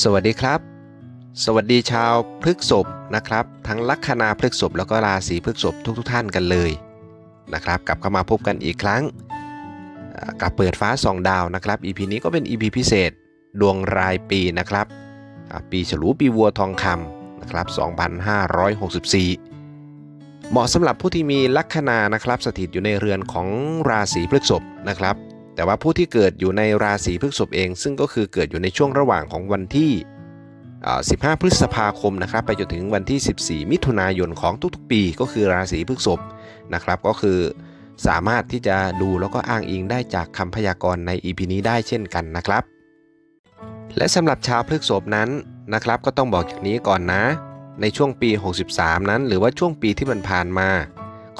สวัสดีครับ สวัสดีชาวพฤกษบนะครับ ทั้งลัคนาพฤกษบแล้วก็ราศีพฤกษบทุกทท่านกันเลยนะครับ กลับเข้ามาพบกันอีกครั้งกับเปิดฟ้าสองดาวนะครับ EP นี้ก็เป็น EP พิเศษดวงรายปีนะครับ ปีฉลูปีวัวทองคำนะครับ 2564 เหมาะสำหรับผู้ที่มีลัคนานะครับ สถิตอยู่ในเรือนของราศีพฤกษภนะครับ แต่ว่าผู้ที่เกิดอยู่ในราศีพฤษภเอง ซึ่งก็คือเกิดอยู่ในช่วงระหว่างของวันที่ 15 พฤษภาคมนะครับไปจนถึงวันที่ 14 มิถุนายนของทุกๆ ปี ก็คือราศีพฤษภนะครับ ก็คือสามารถที่จะดูแล้วก็อ้างอิงได้จากคำพยากรณ์ใน EP นี้ได้เช่นกันนะครับ และสำหรับชาวพฤษภนั้นนะครับ ก็ต้องบอกอย่างนี้ก่อนนะ ในช่วงปี 63 นั้น หรือว่าช่วงปีที่มันผ่านมา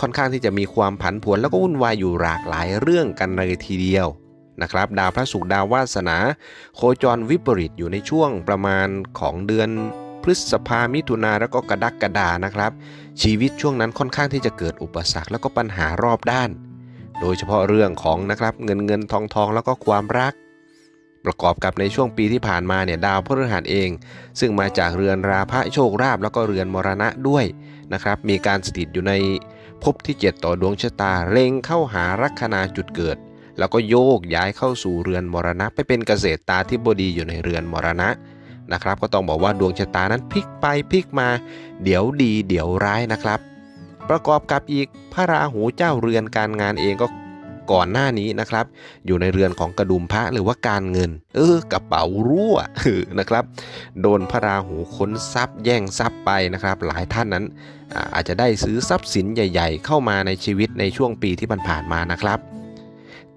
ค่อนข้างที่จะมีความผันผวนแล้วก็วุ่นวายอยู่หลากหลายเรื่องกันเลยทีเดียวนะครับ ดาวพระศุกร์ดาววาสนา โคจรวิปริตอยู่ในช่วงประมาณของเดือนพฤษภามิถุนาแล้วก็กระดักฎานะครับ ชีวิตช่วงนั้นค่อนข้างที่จะเกิดอุปสรรคแล้วก็ปัญหารอบด้าน โดยเฉพาะเรื่องของนะครับเงินเงินทองทองแล้วก็ความรัก ประกอบกับในช่วงปีที่ผ่านมาเนี่ยดาวพฤหัสเอง ซึ่งมาจากเรือนราพะโชคราบแล้วก็เรือนมรณะด้วยนะครับมีการสถิตอยู่ใน ภพที่ 7 ต่อดวงชะตาเล็งเข้าหาลัคนาจุดเกิด แล้วก็โยกย้ายเข้าสู่เรือนมรณะ ไปเป็นเกษตรตาที่บดีอยู่ในเรือนมรณะนะครับ ก็ต้องบอกว่าดวงชะตานั้นพลิกไปพลิกมา เดี๋ยวดีเดี๋ยวร้ายนะครับ ประกอบกับอีกพระราหูเจ้าเรือนการงานเองก็ ก่อนหน้านี้นะครับ อยู่ในเรือนของกระดุมพระหรือว่าการเงิน เออกระเป๋ารั่วนะครับ โดนพระราหูค้นทรัพย์แย่งทรัพย์ไปนะครับ หลายท่านนั้นอาจจะได้ซื้อทรัพย์สินใหญ่ ๆ เข้ามาในชีวิตในช่วงปีที่ผ่านๆมานะครับ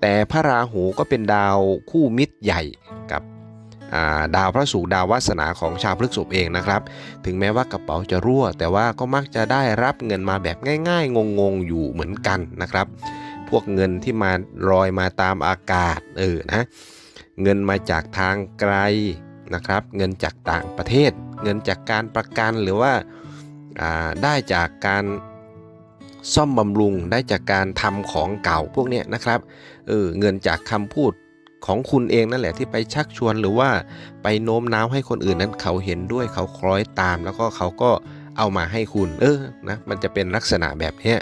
แต่พระราหูก็เป็นดาวคู่มิตรใหญ่กับดาวพระศุกร์ดาววาสนาของชาวพฤกษภเองนะครับ ถึงแม้ว่ากระเป๋าจะรั่ว แต่ว่าก็มักจะได้รับเงินมาแบบง่าย ๆ งงๆอยู่เหมือนกันนะครับ พวกเงินที่มาลอยมาตามอากาศเออนะเงินมาจากทางไกลนะครับ เงินจากต่างประเทศ เงินจากการประกันหรือว่าอ่าได้จากการซ่อมบำรุงได้จากการทำของเก่าพวกเนี้ยนะครับเออเงินจากคำพูดของคุณเองนั่นแหละที่ไปชักชวนหรือว่าไปโน้มน้าวให้คนอื่นนั้นเขาเห็นด้วยเขาคล้อยตาม แล้วก็เขาก็เอามาให้คุณ เออนะมันจะเป็นลักษณะแบบนี้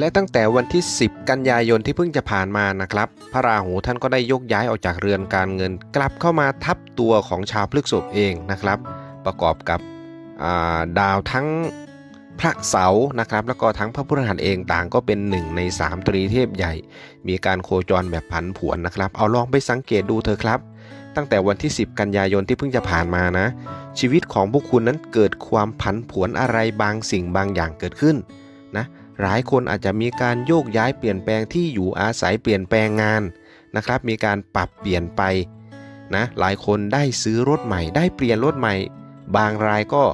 และตั้งแต่วันที่ 10 กันยายนที่เพิ่งจะผ่านมานะครับ พระราหูท่านก็ได้ยกย้ายออกจากเรือนการเงิน กลับเข้ามาทับตัวของชาวพฤกษภเองนะครับ ประกอบกับาดาวทั้งพระเสาร์นะครับ แล้วก็ทั้งพระพฤหัสเองต่างก็เป็นหนึ่งใน 3 ตรีเทพใหญ่ มีการโคจรแบบผันผวนนะครับ เอาลองไปสังเกตดูเถอะครับ ตั้งแต่วันที่ 10 กันยายนที่เพิ่งจะผ่านมานะ ชีวิตของพวกคุณนั้นเกิดความผันผวนอะไรบางสิ่งบางอย่างเกิดขึ้นนะ หลายคนอาจจะมีการโยกย้ายเปลี่ยนแปลงที่อยู่อาศัยเปลี่ยนแปลงงานนะครับ มีการปรับเปลี่ยนไปนะหลายคนได้ซื้อรถใหม่ ได้เปลี่ยนรถใหม่ บางรายก็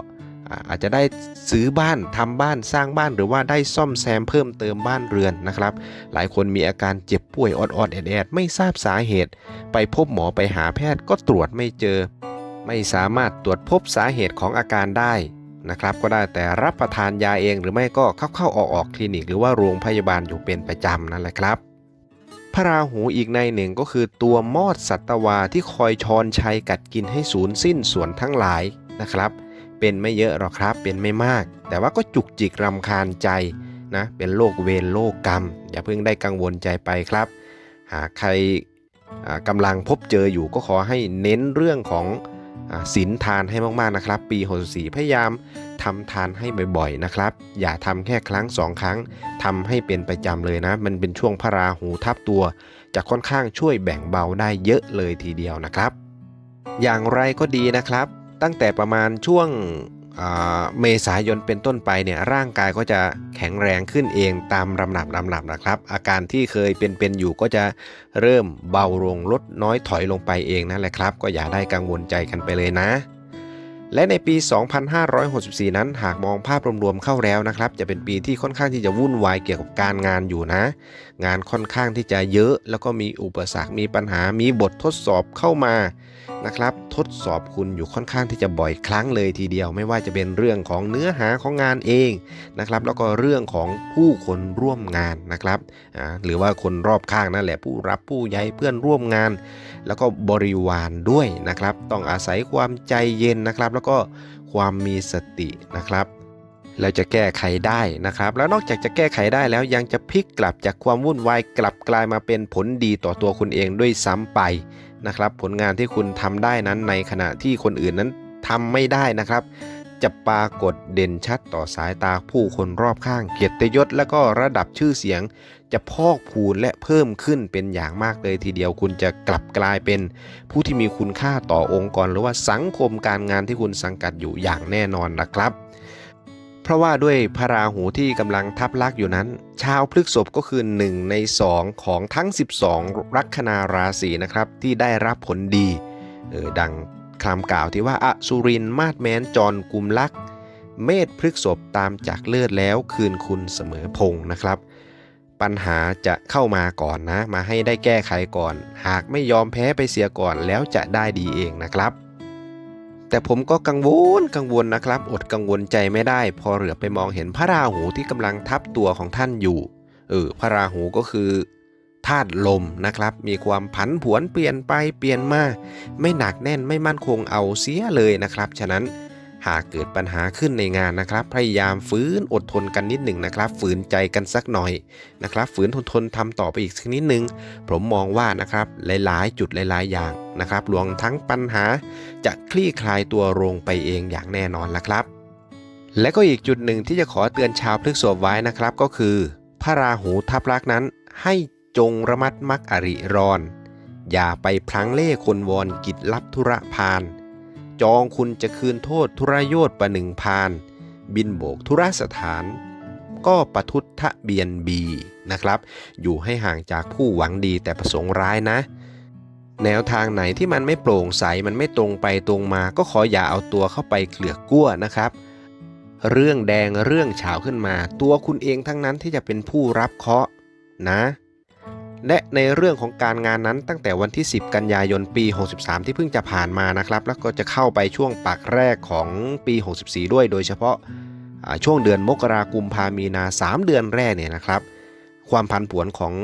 อาจจะได้ซื้อบ้านทำบ้านสร้างบ้านหรือว่าได้ซ่อมแซมเพิ่มเติมบ้านเรือนนะครับ หลายคนมีอาการเจ็บป่วยออดๆแอดๆไม่ทราบสาเหตุ ไปพบหมอไปหาแพทย์ก็ตรวจไม่เจอ ไม่สามารถตรวจพบสาเหตุของอาการได้ นะครับก็ได้แต่รับประทานยาเองหรือไม่ก็เข้าๆออกๆคลินิกหรือว่าโรงพยาบาลอยู่เป็นประจำนั่นแหละครับพระราหูอีกในหนึ่งก็คือตัวมอดสัตวาที่คอยชอนชัยกัดกินให้สูญสิ้นส่วนทั้งหลายนะครับ เป็นไม่เยอะหรอกครับเป็นไม่มาก แต่ว่าก็จุกจิกรำคาญใจนะเป็นโรคเวรโรคกรรม อย่าเพิ่งได้กังวลใจไปครับ หากใครกำลังพบเจออยู่ก็ขอให้เน้นเรื่องของ ศีลทานให้มากๆนะครับ ปี64พยายามทำทานให้บ่อยๆนะครับ อย่าทำแค่ครั้งสองครั้งทำให้เป็นประจำเลยนะ มันเป็นช่วงพระราหูทับตัว จะค่อนข้างช่วยแบ่งเบาได้เยอะเลยทีเดียวนะครับ อย่างไรก็ดีนะครับ ตั้งแต่ประมาณช่วง เมษายนเป็นต้นไปเนี่ยร่างกายก็จะแข็งแรงขึ้นเองตามลำดับลำดับนะครับ อาการที่เคยเป็นๆอยู่ก็จะเริ่มเบาลงลดน้อยถอยลงไปเองนั่นแหละครับ ก็อย่าได้กังวลใจกันไปเลยนะ และในปี 2564 นั้นหากมองภาพรวมๆเข้าแล้วนะครับ จะเป็นปีที่ค่อนข้างที่จะวุ่นวายเกี่ยวกับการงานอยู่นะ งานค่อนข้างที่จะเยอะ แล้วก็มีอุปสรรคมีปัญหามีบททดสอบเข้ามา นะครับ ทดสอบคุณอยู่ค่อนข้างที่จะบ่อยครั้งเลยทีเดียว ไม่ว่าจะเป็นเรื่องของเนื้อหาของงานเองนะครับ แล้วก็เรื่องของผู้คนร่วมงานนะครับอ่าหรือว่าคนรอบข้างนั่นแหละผู้รับผู้ใหญ่เพื่อนร่วมงาน แล้วก็บริวารด้วยนะครับ ต้องอาศัยความใจเย็นนะครับ แล้วก็ความมีสตินะครับแล้วจะแก้ไขได้นะครับ แล้วนอกจากจะแก้ไขได้แล้วยังจะพลิกกลับจากความวุ่นวายกลับกลายมาเป็นผลดีต่อตัวคุณเองด้วยซ้ำไป นะครับ ผลงานที่คุณทำได้นั้นในขณะที่คนอื่นนั้นทำไม่ได้นะครับ จะปรากฏเด่นชัดต่อสายตาผู้คนรอบข้างเกียรติยศ และก็ระดับชื่อเสียง จะพอกพูนและเพิ่มขึ้นเป็นอย่างมากเลยทีเดียวคุณจะกลับกลายเป็นผู้ที่มีคุณค่าต่อองค์กร หรือว่าสังคมการงานที่คุณสังกัดอยู่อย่างแน่นอนนะครับ เพราะว่าด้วยพระราหูที่กำลังทับลักอยู่นั้น ชาวพฤกษภก็คือ 1 ใน 2 ของทั้ง 12 ลัคนาราศีนะครับ ที่ได้รับผลดีเออดังคำกล่าวที่ว่าอสุรินมาดแมนจรกุมลัก เมษพฤกษภตามจากเลือดแล้วคืนคุณเสมอพงศ์นะครับ ปัญหาจะเข้ามาก่อนนะ มาให้ได้แก้ไขก่อน หากไม่ยอมแพ้ไปเสียก่อนแล้วจะได้ดีเองนะครับ แต่ผมก็กังวลกังวลนะครับ อดกังวลใจไม่ได้ พอเหลือไปมองเห็นพระราหูที่กำลังทับตัวของท่านอยู่เออพระราหูก็คือธาตุลมนะครับ มีความผันผวนเปลี่ยนไปเปลี่ยนมา ไม่หนักแน่นไม่มั่นคงเอาเสียเลยนะครับ ฉะนั้น หากเกิดปัญหาขึ้นในงานนะครับ พยายามฝืนอดทนกันนิดหนึ่งนะครับ ฝืนใจกันสักหน่อยนะครับ ฝืนทนทนทำต่อไปอีกสักนิดหนึ่งผมมองว่านะครับหลายๆ จุดหลาย ๆ อย่างนะครับรวมทั้งปัญหาจะคลี่คลายตัวลงไปเองอย่างแน่นอนละครับ และก็อีกจุดหนึ่งที่จะขอเตือนชาวพฤกษภไว้นะครับก็คือ พระราหูทับลักษณ์นั้น ให้จงระมัดมักอริรอน อย่าไปพลังเล่คนวอนกิจลับธุระพาน จองคุณจะคืนโทษธุรโยชประหนึ่งพาน บินโบกธุรสถาน ก็ประทุษทะเบียนบีนะครับ อยู่ให้ห่างจากผู้หวังดีแต่ประสงค์ร้ายนะ แนวทางไหนที่มันไม่โปร่งใสมันไม่ตรงไปตรงมา ก็ขออย่าเอาตัวเข้าไปเกลือกกลั้วนะครับ เรื่องแดงเรื่องเฉาขึ้นมา ตัวคุณเองทั้งนั้นที่จะเป็นผู้รับเคาะนะ และในเรื่องของการงานนั้นตั้งแต่วันที่ 10 กันยายนปี 63 ที่เพิ่งจะผ่านมานะครับ แล้วก็จะเข้าไปช่วงปากแรกของปี 64 ด้วย โดยเฉพาะช่วงเดือนมกราคมพามีนา 3 เดือนแรกเนี่ยนะครับ ความผันผวนของ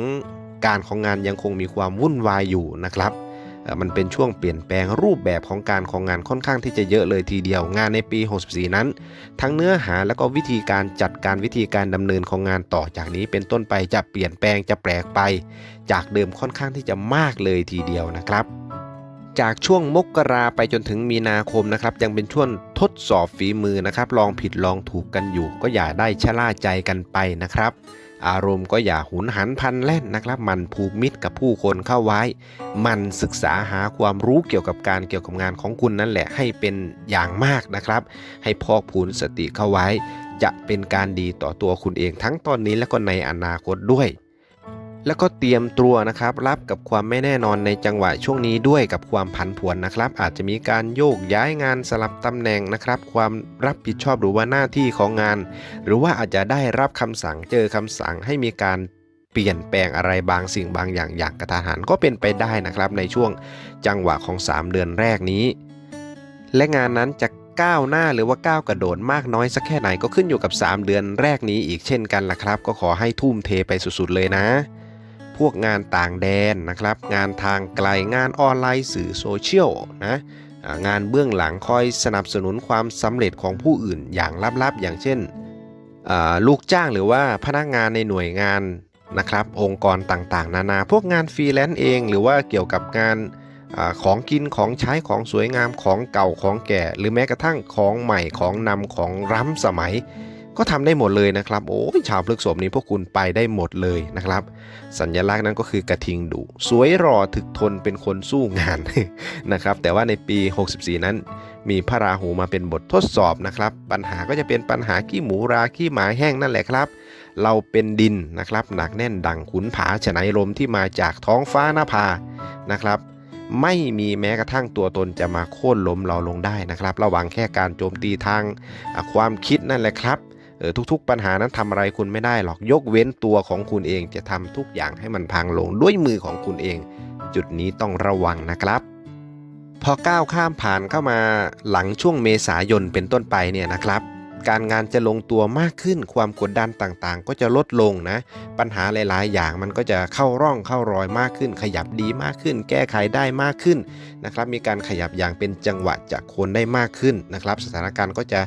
การของงานยังคงมีความวุ่นวายอยู่นะครับ มันเป็นช่วงเปลี่ยนแปลงรูปแบบของการของงานค่อนข้างที่จะเยอะเลยทีเดียวงานในปี 64 นั้น ทั้งเนื้อหาแล้วก็วิธีการจัดการวิธีการดำเนินของงานต่อจากนี้ เป็นต้นไปจะเปลี่ยนแปลงจะแปลกไป จากเดิมค่อนข้างที่จะมากเลยทีเดียวนะครับจากช่วงมกราไปจนถึงมีนาคมนะครับยังเป็นช่วงทดสอบฝีมือนะครับ ลองผิดลองถูกกันอยู่ ก็อย่าได้ชะล่าใจกันไปนะครับ อารมณ์ก็อย่าหุนหันพันแล่นนะครับ มันผูกมิตรกับผู้คนเข้าไว้ มันศึกษาหาความรู้เกี่ยวกับการเกี่ยวกับงานของคุณนั่นแหละให้เป็นอย่างมากนะครับ ให้พอกพูนสติเข้าไว้ จะเป็นการดีต่อตัวคุณเองทั้งตอนนี้และก็ในอนาคตด้วย แล้วก็เตรียมตัวนะครับรับกับความไม่แน่นอนในจังหวะช่วงนี้ด้วยกับความผันผวนนะครับ อาจจะมีการโยกย้ายงานสลับตำแหน่งนะครับ ความรับผิดชอบหรือว่าหน้าที่ของงาน หรือว่าอาจจะได้รับคำสั่งเจอคำสั่งให้มีการเปลี่ยนแปลงอะไรบางสิ่งบางอย่างอย่างกระทาหันก็เป็นไปได้นะครับ ในช่วงจังหวะของ 3 เดือนแรกนี้ และงานนั้นจะก้าวหน้าหรือว่าก้าวกระโดดมากน้อยสักแค่ไหนก็ขึ้นอยู่กับ 3 เดือนแรกนี้อีกเช่นกันล่ะครับ ก็ขอให้ทุ่มเทไปสุดๆเลยนะ พวกงานต่างแดนนะครับ งานทางไกลงานออนไลน์สื่อโซเชียลนะงานเบื้องหลังคอยสนับสนุนความสำเร็จของผู้อื่นอย่างลับๆ อย่างเช่นลูกจ้างหรือว่าพนักงานในหน่วยงานนะครับองค์กรต่างๆ นานา พวกงานฟรีแลนซ์เอง หรือว่าเกี่ยวกับงานอของกินของใช้ของสวยงามของเก่าของแก่ หรือแม้กระทั่งของใหม่ของนำของล้ำสมัย ก็ทำได้หมดเลยนะครับโอ้ชาวพฤกษภนี้พวกคุณไปได้หมดเลยนะครับ สัญลักษณ์นั้นก็คือกระทิงดุสวยหล่อถึกทนเป็นคนสู้งานนะครับ แต่ว่าในปี 64 นั้น มีพระราหูมาเป็นบททดสอบนะครับ ปัญหาก็จะเป็นปัญหาขี้หมูราขี้หมาแห้งนั่นแหละครับ เราเป็นดินนะครับหนักแน่นดังขุนผาฉนัยลมที่มาจากท้องฟ้าหน้าผานะครับไม่มีแม้กระทั่งตัวตนจะมาโค่นล้มเราลงได้นะครับ ระวังแค่การโจมตีทางความคิดนั่นแหละครับ ทุกๆ ปัญหานั้นทำอะไรคุณไม่ได้หรอกยกเว้นตัวของคุณเองจะทำทุกอย่างให้มันพังลงด้วยมือของคุณเอง จุดนี้ต้องระวังนะครับ พอก้าวข้ามผ่านเข้ามาหลังช่วงเมษายนเป็นต้นไปเนี่ยนะครับ การงานจะลงตัวมากขึ้น ความกดดันต่างๆ ก็จะลดลงนะ ปัญหาหลายๆ อย่างมันก็จะเข้าร่องเข้ารอยมากขึ้น ขยับดีมากขึ้น แก้ไขได้มากขึ้นนะครับ มีการขยับอย่างเป็นจังหวะจากคนได้มากขึ้นนะครับ สถานการณ์ก็จะ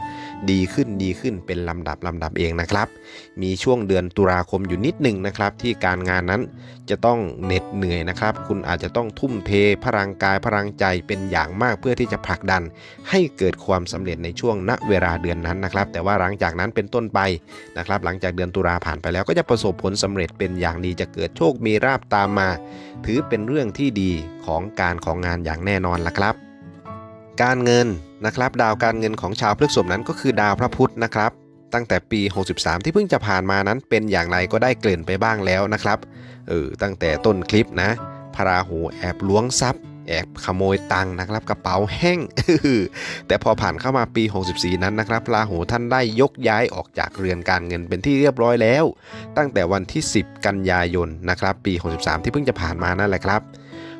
ดีขึ้นดีขึ้นเป็นลำดับลำดับเองนะครับ มีช่วงเดือนตุลาคมอยู่นิดหนึ่งนะครับ ที่การงานนั้นจะต้องเหน็ดเหนื่อยนะครับ คุณอาจจะต้องทุ่มเทพลังกายพลังใจเป็นอย่างมากเพื่อที่จะผลักดัน ให้เกิดความสำเร็จในช่วงณเวลาเดือนนั้นนะครับแต่ว่าหลังจากนั้นเป็นต้นไปนะครับหลังจากเดือนตุลาผ่านไปแล้วก็จะประสบผลสำเร็จเป็นอย่างดีจะเกิดโชคมีราบตามมา ถือเป็นเรื่องที่ดีของการของงานอย่างแน่นอนละครับ การเงินนะครับดาวการเงินของชาวพฤกษภนั้นก็คือดาวพระพุธนะครับตั้งแต่ปี 63 ที่เพิ่งจะผ่านมานั้นเป็นอย่างไรก็ได้เกริ่นไปบ้างแล้วนะครับเออตั้งแต่ต้นคลิปนะพระราหูแอบล้วงทรัพย์ แอบขโมยตังค์นะครับกระเป๋าแห้งแต่พอผ่านเข้ามาปี 64 นั้นนะครับราหูท่านได้ยกย้ายออกจากเรือนการเงินเป็นที่เรียบร้อยแล้ว ตั้งแต่วันที่ 10 กันยายนนะครับปี 63 ที่เพิ่งจะผ่านมานั่นแหละครับ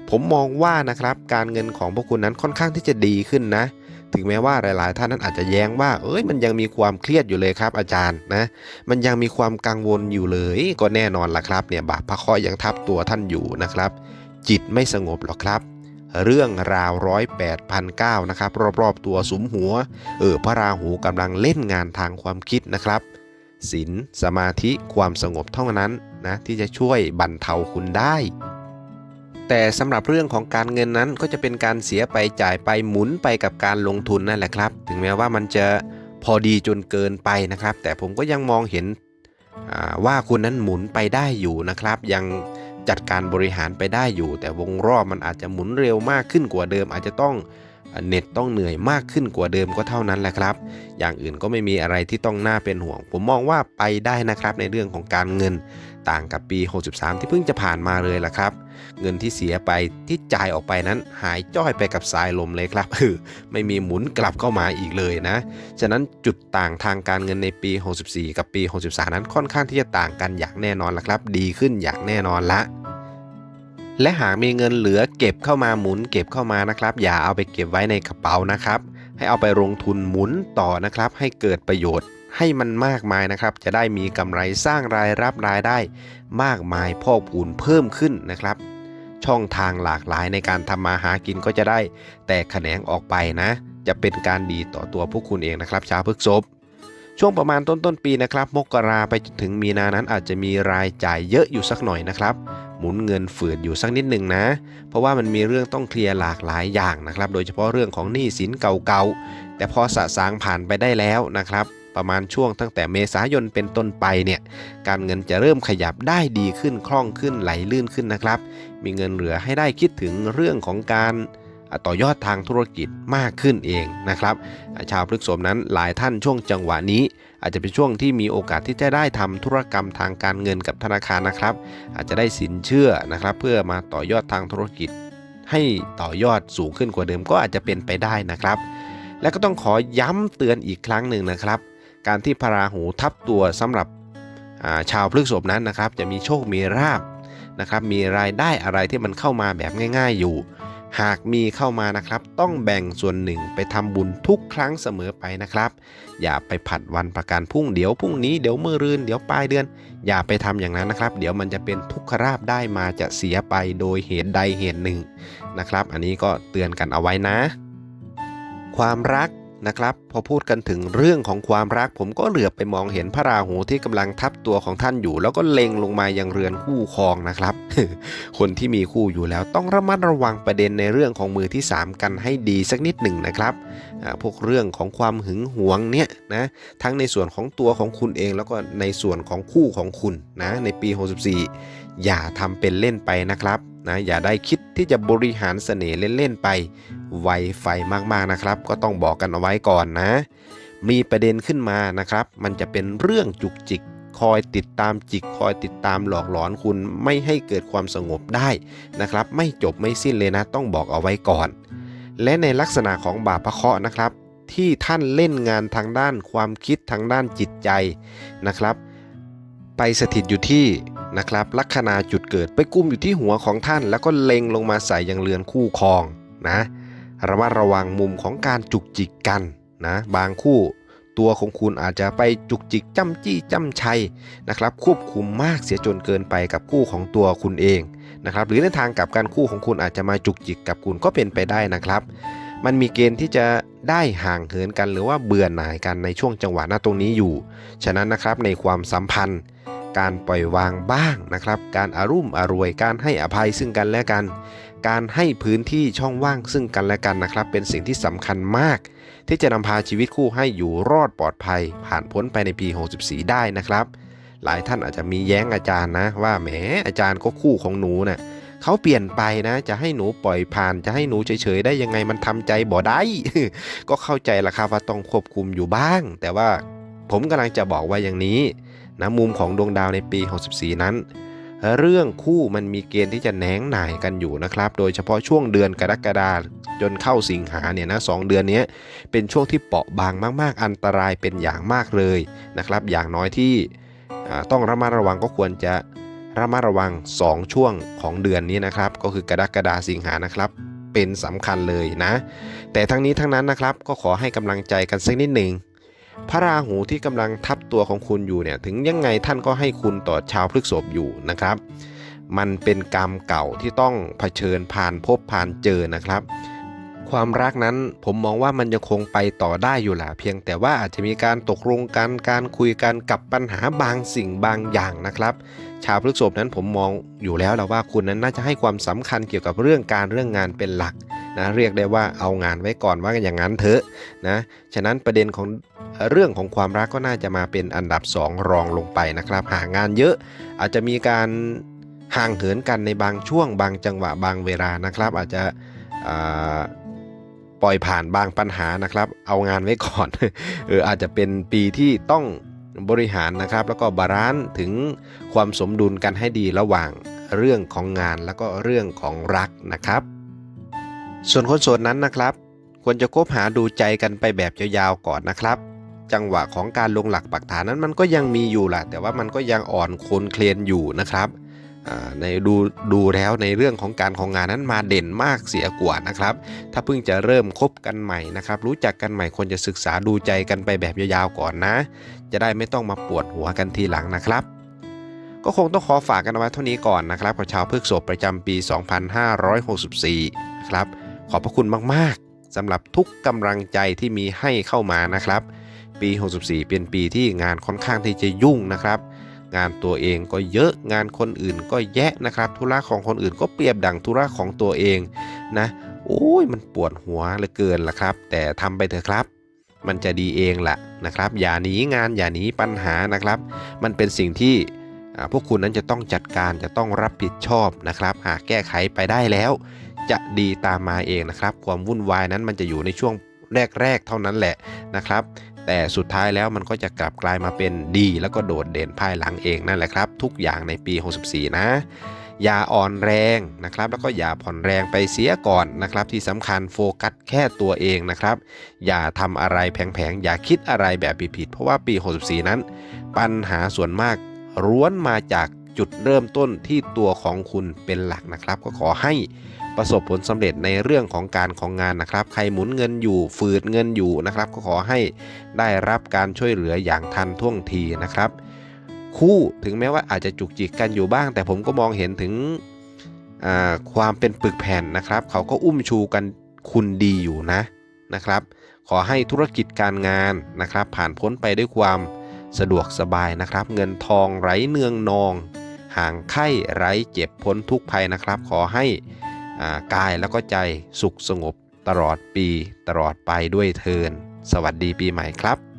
ผมมองว่านะครับการเงินของพวกคุณนั้นค่อนข้างที่จะดีขึ้นนะถึงแม้ว่าหลาย ๆ ท่านนั้นอาจจะแย้งว่า เอ้ย มันยังมีความเครียดอยู่เลยครับอาจารย์นะ มันยังมีความกังวลอยู่เลย ก็แน่นอนล่ะครับ เนี่ยบาปพระคราะห์ยังทับตัวท่านอยู่นะครับ จิตไม่สงบหรอกครับ เรื่องราวร้อยแปดพันเก้านะครับรอบๆตัวสุมหัว เออพระราหูกำลังเล่นงานทางความคิดนะครับศีลสมาธิความสงบเท่านั้นนะที่จะช่วยบรรเทาคุณได้ แต่สำหรับเรื่องของการเงินนั้นก็จะเป็นการเสียไปจ่ายไปหมุนไปกับการลงทุนนั่นแหละครับ ถึงแม้ว่ามันจะพอดีจนเกินไปนะครับ แต่ผมก็ยังมองเห็นว่าคุณนั้นหมุนไปได้อยู่นะครับ ยัง จัดการบริหารไปได้อยู่ แต่วงรอบมันอาจจะหมุนเร็วมากขึ้นกว่าเดิม อาจจะต้องเน็ตต้องเหนื่อยมากขึ้นกว่าเดิมก็เท่านั้นแหละครับ อย่างอื่นก็ไม่มีอะไรที่ต้องน่าเป็นห่วง ผมมองว่าไปได้นะครับในเรื่องของการเงิน ต่างกับปี 63 ที่เพิ่งจะผ่านมาเลยล่ะครับ เงินที่เสียไปที่จ่ายออกไปนั้นหายจ้อยไปกับสายลมเลยครับคือไม่มีหมุนกลับเข้ามาอีกเลยนะ ฉะนั้นจุดต่างทางการเงินในปี 64 กับปี 63 นั้นค่อนข้างที่จะต่างกันอย่างแน่นอนล่ะครับ ดีขึ้นอย่างแน่นอนละและหากมีเงินเหลือเก็บเข้ามาหมุนเก็บเข้ามานะครับ อย่าเอาไปเก็บไว้ในกระเป๋านะครับ ให้เอาไปลงทุนหมุนต่อนะครับ ให้เกิดประโยชน์ ให้มันมากมายนะครับ จะได้มีกำไรสร้างรายรับรายได้มากมายพอกพูนเพิ่มขึ้นนะครับ ช่องทางหลากหลายในการทำมาหากินก็จะได้แตกแขนงออกไปนะ จะเป็นการดีต่อตัวพวกคุณเองนะครับ ชาวพฤกษภช่วงประมาณต้นต้นปีนะครับมกราไปจนถึงมีนานั้นอาจจะมีรายจ่ายเยอะอยู่สักหน่อยนะครับ หมุนเงินฝืดอยู่สักนิดหนึ่งนะ เพราะว่ามันมีเรื่องต้องเคลียร์หลากหลายอย่างนะครับ โดยเฉพาะเรื่องของหนี้สินเก่าๆแต่พอสะสางผ่านไปได้แล้วนะครับ ประมาณช่วงตั้งแต่เมษายนเป็นต้นไปเนี่ยการเงินจะเริ่มขยับได้ดีขึ้นคล่องขึ้นไหลลื่นขึ้นนะครับ มีเงินเหลือให้ได้คิดถึงเรื่องของการต่อยอดทางธุรกิจมากขึ้นเองนะครับ ชาวพฤษภนั้นหลายท่านช่วงจังหวะนี้ อาจจะเป็นช่วงที่มีโอกาสที่จะได้ทำธุรกรรมทางการเงินกับธนาคารนะครับ อาจจะได้สินเชื่อนะครับ เพื่อมาต่อยอดทางธุรกิจ ให้ต่อยอดสูงขึ้นกว่าเดิมก็อาจจะเป็นไปได้นะครับ และก็ต้องขอย้ำเตือนอีกครั้งหนึ่งนะครับ การที่พระราหูทับตัวสำหรับาชาวพฤกษภนั้นนะครับ จะมีโชคมีราบนะครับ มีรายได้อะไรที่มันเข้ามาแบบง่าย ๆอยู่ หากมีเข้ามานะครับ ต้องแบ่งส่วนหนึ่งไปทำบุญทุกครั้งเสมอไปนะครับ อย่าไปผัดวันประกันพรุ่งเดี๋ยวพรุ่งนี้เดี๋ยวมือรืนเดี๋ยวปลายเดือน อย่าไปทำอย่างนั้นนะครับ เดี๋ยวมันจะเป็นทุกขราบได้มาจะเสียไปโดยเหตุใดเหตุหนึ่งนะครับ อันนี้ก็เตือนกันเอาไว้นะ ความรัก นะครับ พอพูดกันถึงเรื่องของความรัก ผมก็เหลือบไปมองเห็นพระราหูที่กำลังทับตัวของท่านอยู่ แล้วก็เล็งลงมายังเรือนคู่ครองนะครับ คนที่มีคู่อยู่แล้วต้องระมัดระวังประเด็นในเรื่องของมือที่ 3 กันให้ดีสักนิดหนึ่งนะครับพวกเรื่องของความหึงหวงเนี่ยนะทั้งในส่วนของตัวของคุณเอง แล้วก็ในส่วนของคู่ของคุณนะในปี 64 อย่าทำเป็นเล่นไปนะครับ นะอย่าได้คิดที่จะบริหารเสน่ห์เล่นๆไป ไวไฟมากๆนะครับ ก็ต้องบอกกันเอาไว้ก่อนนะ มีประเด็นขึ้นมานะครับ มันจะเป็นเรื่องจุกจิกคอยติดตามจิกคอยติดตามหลอกหลอนคุณไม่ให้เกิดความสงบได้นะครับ ไม่จบไม่สิ้นเลยนะ ต้องบอกเอาไว้ก่อน และในลักษณะของบาปพระเคราะห์นะครับ ที่ท่านเล่นงานทางด้านความคิดทางด้านจิตใจนะครับ ไปสถิตอยู่ที่นะครับลัคนาจุดเกิดไปกุมอยู่ที่หัวของท่าน แล้วก็เล็งลงมาใส่ยังเรือนคู่ครองนะระมัดระวังมุมของการจุกจิกกันนะบางคู่ตัวของคุณอาจจะไปจุกจิกจ้ำจี้จ้ำชัยนะครับ ควบคุมมากเสียจนเกินไปกับคู่ของตัวคุณเองนะครับหรือในทางกลับการคู่ของคุณอาจจะมาจุกจิกกับคุณก็เป็นไปได้นะครับ มันมีเกณฑ์ที่จะได้ห่างเหินกันหรือว่าเบื่อหน่ายกันในช่วงจังหวะหน้าตรงนี้อยู่ ฉะนั้นนะครับในความสัมพันธ์ การปล่อยวางบ้างนะครับ การอารุ่มอรวย การให้อภัยซึ่งกันและกัน การให้พื้นที่ช่องว่างซึ่งกันและกันนะครับ เป็นสิ่งที่สำคัญมาก ที่จะนำพาชีวิตคู่ให้อยู่รอดปลอดภัย ผ่านพ้นไปในปี 64 ได้นะครับ หลายท่านอาจจะมีแย้งอาจารย์นะ ว่าแหมอาจารย์ก็คู่ของหนูเนะ่ะเขาเปลี่ยนไปนะ จะให้หนูปล่อยผ่าน จะให้หนูเฉยๆได้ยังไงมันทำใจบ่ได้ ก็เข้าใจละครับว่าต้องควบคุมอยู่บ้าง แต่ว่าผมกำลังจะบอกว่าอย่างนี้ นะมุมของดวงดาวในปี 64 นั้น เรื่องคู่มันมีเกณฑ์ที่จะแหนงหน่ายกันอยู่นะครับ โดยเฉพาะช่วงเดือนกรกฎาจนเข้าสิงหาเนี่ยนะสเดือนนี้เป็นช่วงที่เปราะบางมาก ๆ อันตรายเป็นอย่างมากเลยนะครับ อย่างน้อยที่ต้องระมัดระวังก็ควรจะระมัดระวัง 2 ช่วงของเดือนนี้นะครับ ก็คือกรกฎาสิงหานะครับเป็นสำคัญเลยนะ แต่ทั้งนี้ทั้งนั้นนะครับก็ขอให้กำลังใจกันสักนิดหนึ่ง พระราหูที่กำลังทับตัวของคุณอยู่เนี่ยถึงยังไงท่านก็ให้คุณต่อชาวพฤกษบอยู่นะครับ มันเป็นกรรมเก่าที่ต้องเผชิญผ่านพบผ่านเจอนะครับ ความรักนั้นผมมองว่ามันยังคงไปต่อได้อยู่แหละเพียงแต่ว่าอาจจะมีการตกลงกันการคุยกันกับปัญหาบางสิ่งบางอย่างนะครับ ชาวพฤกษบนั้นผมมองอยู่แล้วและว่าคุณนั้นน่าจะให้ความสำคัญเกี่ยวกับเรื่องการเรื่องงานเป็นหลัก นะเรียกได้ว่าเอางานไว้ก่อนว่ากันอย่างนั้นเถอะนะฉะนั้นประเด็นของเรื่องของความรักก็น่าจะมาเป็นอันดับ 2 รองลงไปนะครับ หางานเยอะอาจจะมีการห่างเหินกันในบางช่วงบางจังหวะบางเวลานะครับ อาจจะปล่อยผ่านบางปัญหานะครับ เอางานไว้ก่อนเอออาจจะเป็นปีที่ต้องบริหารนะครับ แล้วก็บาลานซ์ถึงความสมดุลกันให้ดีระหว่างเรื่องของงานแล้วก็เรื่องของรักนะครับ ส่วนคนโสดนั้นนะครับ ควรจะคบหาดูใจกันไปแบบยาวๆก่อนนะครับ จังหวะของการลงหลักปักฐานนั้นมันก็ยังมีอยู่แหละแต่ว่ามันก็ยังอ่อนโคนเคลนอยู่นะครับในดูดูแล้วในเรื่องของการของงานนั้นมาเด่นมากเสียกว่านะครับ ถ้าเพิ่งจะเริ่มคบกันใหม่นะครับ รู้จักกันใหม่ควรจะศึกษาดูใจกันไปแบบยาวๆก่อนนะ จะได้ไม่ต้องมาปวดหัวกันทีหลังนะครับ ก็คงต้องขอฝากกันเอาไว้เท่านี้ก่อนนะครับกับชาวพฤกษบประจำปี 2564ครับ ขอบพระคุณมากๆสำหรับทุกกำลังใจที่มีให้เข้ามานะครับ ปี 64 เป็นปีที่งานค่อนข้างที่จะยุ่งนะครับ งานตัวเองก็เยอะงานคนอื่นก็แยะนะครับ ธุระของคนอื่นก็เปรียบดังธุระของตัวเองนะโอ้ยมันปวดหัวเหลือเกินล่ะครับ แต่ทำไปเถอะครับ มันจะดีเองแหละนะครับ อย่าหนีงานอย่าหนีปัญหานะครับ มันเป็นสิ่งที่พวกคุณนั้นจะต้องจัดการจะต้องรับผิดชอบนะครับ หากแก้ไขไปได้แล้ว จะดีตามมาเองนะครับ ความวุ่นวายนั้นมันจะอยู่ในช่วงแรก ๆ เท่านั้นแหละนะครับ แต่สุดท้ายแล้วมันก็จะกลับกลายมาเป็นดี แล้วก็โดดเด่นภายหลังเองนั่นแหละครับ ทุกอย่างในปี 64 นะอย่าอ่อนแรงนะครับ แล้วก็อย่าผ่อนแรงไปเสียก่อนนะครับ ที่สำคัญโฟกัสแค่ตัวเองนะครับ อย่าทำอะไรแผงๆ อย่าคิดอะไรแบบผิดๆเพราะว่าปี 64 นั้น ปัญหาส่วนมากร้วนมาจาก จุดเริ่มต้นที่ตัวของคุณเป็นหลักนะครับ ก็ขอให้ประสบผลสำเร็จในเรื่องของการของงานนะครับ ใครหมุนเงินอยู่ฝืดเงินอยู่นะครับ ก็ขอให้ได้รับการช่วยเหลืออย่างทันท่วงทีนะครับ คู่ถึงแม้ว่าอาจจะจุกจิกกันอยู่บ้าง แต่ผมก็มองเห็นถึงความเป็นปึกแผ่นนะครับ เขาก็อุ้มชูกันคุณดีอยู่นะนะครับ ขอให้ธุรกิจการงานนะครับ ผ่านพ้นไปด้วยความสะดวกสบายนะครับ เงินทองไร้เนืองนอง ห่างไข้ไร้เจ็บพ้นทุกภัยนะครับ ขอให้กายแล้วก็ใจสุขสงบตลอดปีตลอดไปด้วยเทิน สวัสดีปีใหม่ครับ